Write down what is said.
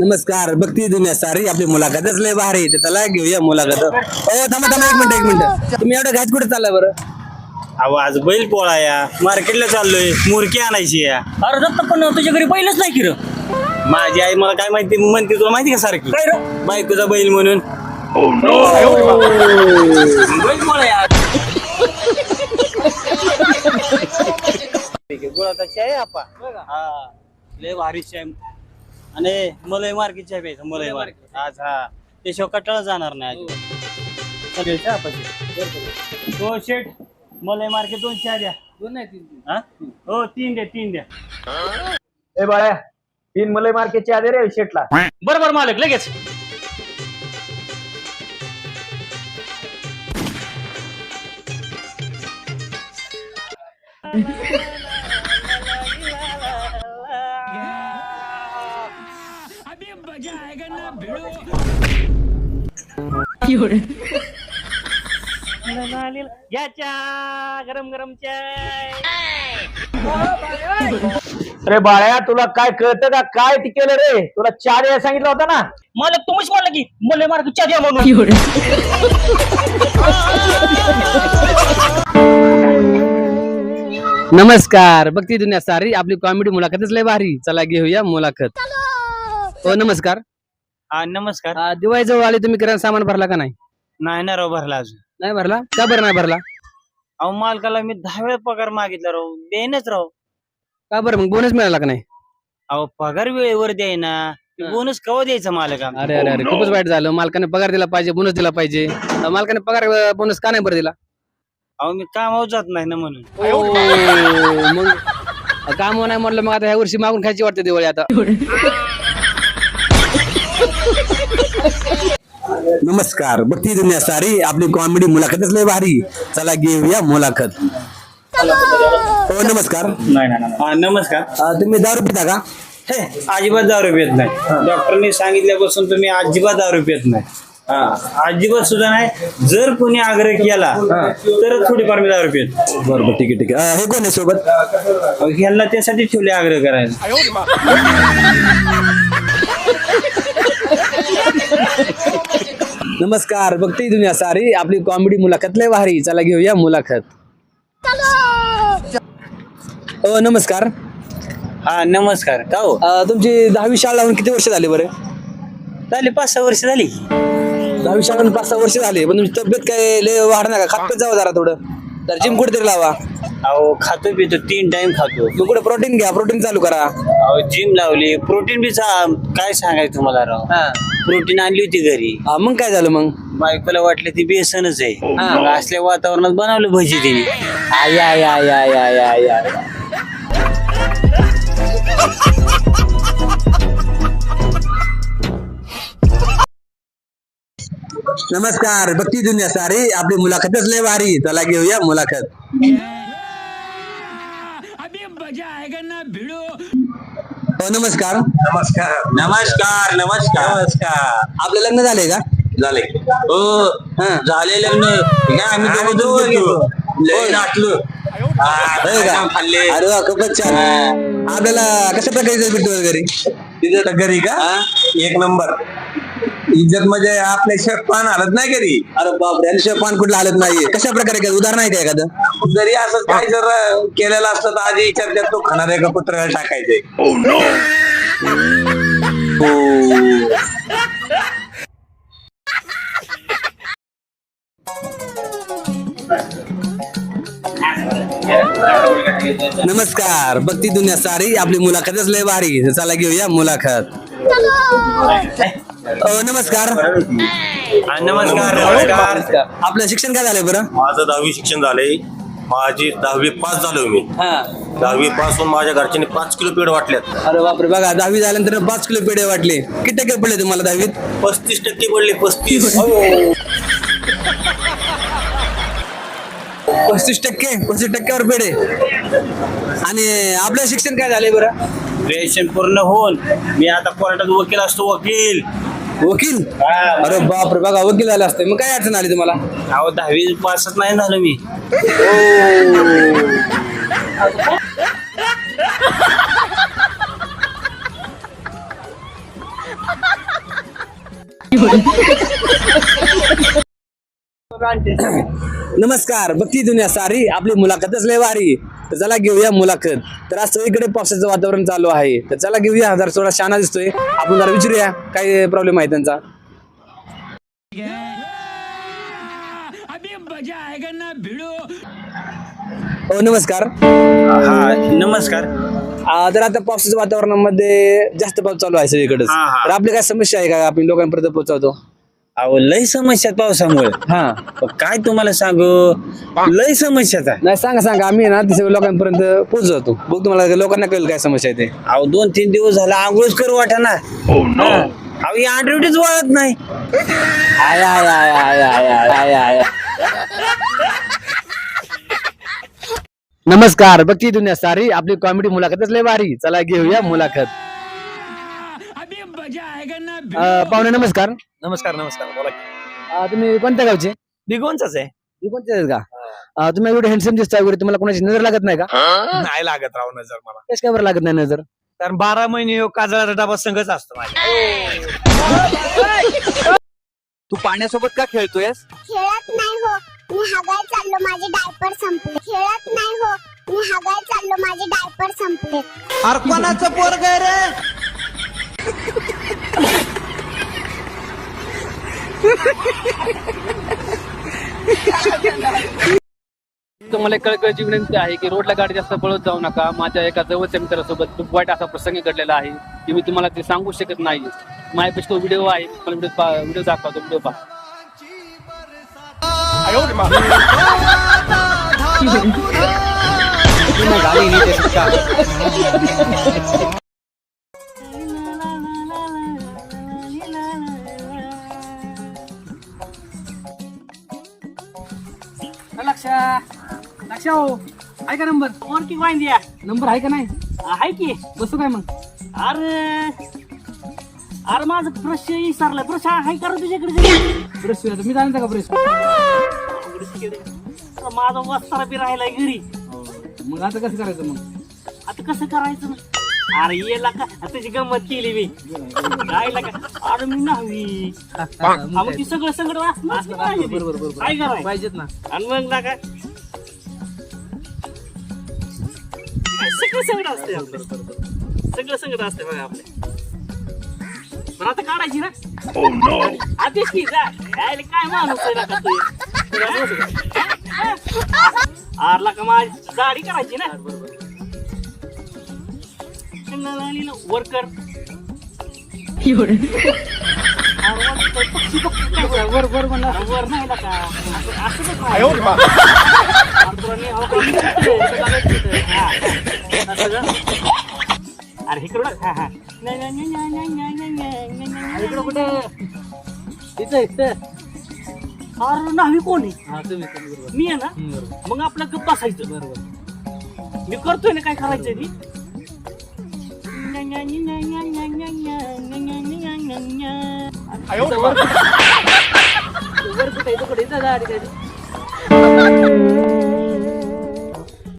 नमस्कार बघती दुनिया सारी आपली मुलाखतच लय भारी आहे. चला घेऊया मुलाखत. ओ थांबा थांबा एक मिनिट एक मिनिट. तुम्ही एवढं घात कुठे चालला बरं? अहो आज बैल पोळा या. मार्केटला चाललोय. मुरकी आणायची या. अरे दत्त पण तुझ्या घरी पहिलंच नाही की र? माझी आई मला काय माहिती म्हणते तुला माहिती का सारखी? काय रे? बायकोचा बैल म्हणून. बैल पोळा यार गुळाचा चाय आपा. हा. लय भारी चाय. आणि मलाई मार्केट चाय प्यायचं मलाई मार्केट. आज हा. त्याशिवाय कटाळा जाणार नाही अजिबात. चालेल चहा पाहिजे. दोन शेट मलाई मार्केट दोन चहा द्या दोन नाही तीन हा? हो तीन द्या तीन द्या ए बाळ्या तीन मलई मार्केटचे आले रे शेटला. बरोबर मालक लगेच. घ्याच्या गरम गरम चाय. अरे बाळ्या तुला काय कळतं का? काय ती केलं रे? तुला चार वेळा सांगितलं होतं ना? मालक तुम्हीच म्हणलं की मले मार्ग च्या द्या म्हणून. नमस्कार. भक्ती दुनिया सारी. आपली कॉमेडी मुलाखतच लय भारी. चला घेऊया मुलाखत. हो नमस्कार. हा नमस्कार. आ, दिवाळी जवळ आली तुम्ही किराणा सामान भरला का नाही? नाही ना राव भरला अजून. नाही भरला? का बरं नाही भरला? अहो मालकाला मी दहा वेळा पगार मागितला राव. देईनच राव. का बरं? मग बोनस मिळाला का नाही? अहो पगार वेळेवर द्यायना. हा. बोनस कवा द्यायचा मालका अरे अरे अरे खूपच वाईट झालं. मालकाने पगार दिला पाहिजे बोनस दिला पाहिजे. अ, मालकाने पगार बोनस का नाही बरं दिला? अहो मी कामावर जात नाही ना म्हणून. ओ, मग? काम नाही म्हटलं मग आता ह्या वर्षी मागून खायची वाटते दिवाळी आता. नमस्कार. भक्ती दुनिया सारी. आपली कॉमेडी मुलाखतच लय भारी. चला घेऊया मुलाखत. हो नमस्कार. हा नमस्कार. अ, तुम्ही दारू पिता का? हे अजिबात दारू पित नाही. डॉक्टरनी सांगितल्यापासून तुम्ही अजिबात दारू पित नाही. हा अजिबात सुद्धा नाही. जर कोणी आग्रह केला तर थोडीफार मी दारू पित. बरं बरं ठीक आहे ठीक आहे. अ, हे कोण आहे सोबत? ह्यांना त्यासाठी ठेवले आग्रह करायला. नमस्कार भक्ती दुनिया सारी आपली कॉमेडी मुलाखत लय भारी. चला घेऊया मुलाखत. हो नमस्कार. हा नमस्कार. का हो? अ, तुमची दहावी शाळा लावून किती वर्ष झाली बरं? झाली पाच सहा वर्ष झाली. दहावी शाळा लावून पाच सहा वर्ष झाली पण तुमची तब्येत काय लय वाढणार का खात जावं जरा थोडं. तर जिम कुठेतरी लावा. अहो खातो पितो तीन टाइम खातो. मग कुठे प्रोटीन घ्या प्रोटीन चालू करा. अहो जिम लावली. प्रोटीन बी चा- काय सांगायचं तुम्हाला राव? प्रोटीन आणली होती घरी. हा, मग काय झालं मग? बायकोला वाटलं ती बेसनच आहे. मग असल्या वातावरणात बनवलं भजी तिने. आय आय आय आय आय आय आय नमस्कार भक्ती दुनिया सारी. आपली मुलाखतच लय भारी. चला घेऊया मुलाखत. हो नमस्कार. नमस्कार. नमस्कार नमस्कार. नमस्कार. आपलं लग्न झालंय का? झाले हो. हा. झाले लग्न. काय आम्ही दोघं दोघं गेलो लय नाचलो हा, होय का? बदाम खाल्ले. अरे वा खूपच छान. आपल्याला कशा प्रकारे भेटतो वगैरे तिथं घरी? का? एक नंबर. इज्जत म्हणजे आपले शेफ पान हलत नाही घरी अरे बापरे आणि शिवाय पान कुठलं हालत नाहीये? कशा प्रकारे काय उदाहरण आहे का एखादं? जरी असं काय जर केलेलं असतं तर आधी विचारतात तो खाणार आहे का कुत्र्याला टाकायचंय नमस्कार भक्ती दुनिया सारी आपली मुलाखतच लय भारी. चला घेऊया मुलाखत. नमस्कार. हा, नमस्कार. नमस्कार. आपलं शिक्षण काय झालंय बरं? माझं दहावी शिक्षण झालंय. माझी दहावी पास झालोय मी. हा. दहावी पास होऊन माझ्या घरच्यांनी पाच किलो पेड वाटल्यात. अरे बापरे बघा दहावी झाल्यानंतर पाच किलो पेढे वाटले. किती टक्के पडले तुम्हाला दहावीत? पस्तीस टक्के पडले पस्तीस. पस्तीस टक्के पस्तीस टक्क्यावर पेढे. आणि आपलं शिक्षण काय झालंय बरं? ग्रॅज्युएशन पूर्ण होऊन मी आता कोर्टात वकील असतो वकील. वकील? अरे बापरे बघा वकील झाले असते. मग काय अडचण आली तुम्हाला? अहो दहावी पासच नाही झालं मी. नमस्कार बघती दुनिया सारी आपली मुलाखतच लय भारी. तर चला घेऊया मुलाखत. तर आज सगळीकडे पावसाचं वातावरण चालू आहे. तर चला घेऊया. जरा थोडा शाना दिसतोय. आपण जरा विचारूया. काय प्रॉब्लेम आहे त्यांचा. हो नमस्कार. हा नमस्कार. आ, तर आता पावसाच्या वातावरणामध्ये जास्त पाऊस चालू आहे सगळीकडेच. हा, हा. तर आपली काय समस्या आहे का? आपण लोकांपर्यंत पोहोचवतो. अहो लय समस्या पावसामुळे. हा. पण काय तुम्हाला सांगू? लय समस्याचा नाही सांगा सांगा. आम्ही आहे ना ते सगळं लोकांपर्यंत पोहोचवतो. बघ तुम्हाला लोकांना कळेल काय समस्या आहे ते. अहो दोन तीन दिवस झाला आंघोळच करू वाटाना. अहो ही आठवडीच वळत नाही. आय आय आय आय आय आय आय आय. नमस्कार. बघती दुनिया सारी. आपली कॉमेडी मुलाखतच लय भारी. चला घेऊया मुलाखत. अं, पाहुणे नमस्कार। नमस्कार नमस्कार बोला अं, तुम्ही कोणत्या गावचे? बिगोनचाच आहे. तुम्ही कोणत्या आहेत का? अं, तुम्ही एवढे हँडसम दिसता वगैरे तुम्हाला कोणाची नजर लागत नाही का? नाही लागत राव नजर मला. कश काय बरं लागत नाही नजर? कारण बारा महिने काजळाचा डबा संघच असतो माझ्या. तू पाण्यासोबत का खेळतोयस? खेळत नाही हो. मी हगाय चाललो माझे डायपर संपले. खेळत नाही हो. मी हगाय चाललो माझे डायपर संपले. तुम्हाला कळकळची विनंती आहे की रोडला गाडी जास्त पळत जाऊ नका. माझ्या एका जवळच्या मित्रासोबत खूप वाईट असा प्रसंग घडलेला आहे की मी तुम्हाला ते सांगू शकत नाही. माझ्यापेक्षा तो व्हिडिओ आहे. मला व्हिडिओ व्हिडिओ दाखवतो व्हिडिओ पहा. लक्षा हो. आहे का नंबर. और की वाईन द्या. नंबर आहे का नाही? आहे की. बसू काय मग? अरे. अरे माझं ब्रश विसरलाय. ब्रश आहे का रे तुझ्याकडे ब्रश मी जाणार का ब्रश माझा वस्तारा बी राहिलाय घरी. मग आता कसं करायचं मग? आता कसं करायचं अरे येला का? त्याची गंमत केली मी. राहिला का? अरे मी नव्ही मग ती सगळं सगळं ते. बरोबर बरोबर. काय करायचं? पाहिजेत ना. आणि मग ना काय? सगळं सगळं असते आपलं. सगळं सगळं असते बघा आपले. पण आता काढायची ना? आधीच की जा. यायला काय माणूस आहे ना का तू? आरला का माझी? दाढी करायची ना? वर्कर वर वर म्हणला वर नाही ना का असं- असंच आहे. अंतराने हवा कमी करते. हा. असं का? अरे इकडं बघ. हा हा. इकडं कुठे इथं इथं नाही कोण आहे हा तुम्ही तुम्ही बरोबर मी आहे ना हम्म, बरोबर मग आपलं गप्प बसायचं बरोबर मी करतोय ना काय करायचं ती ஐயோ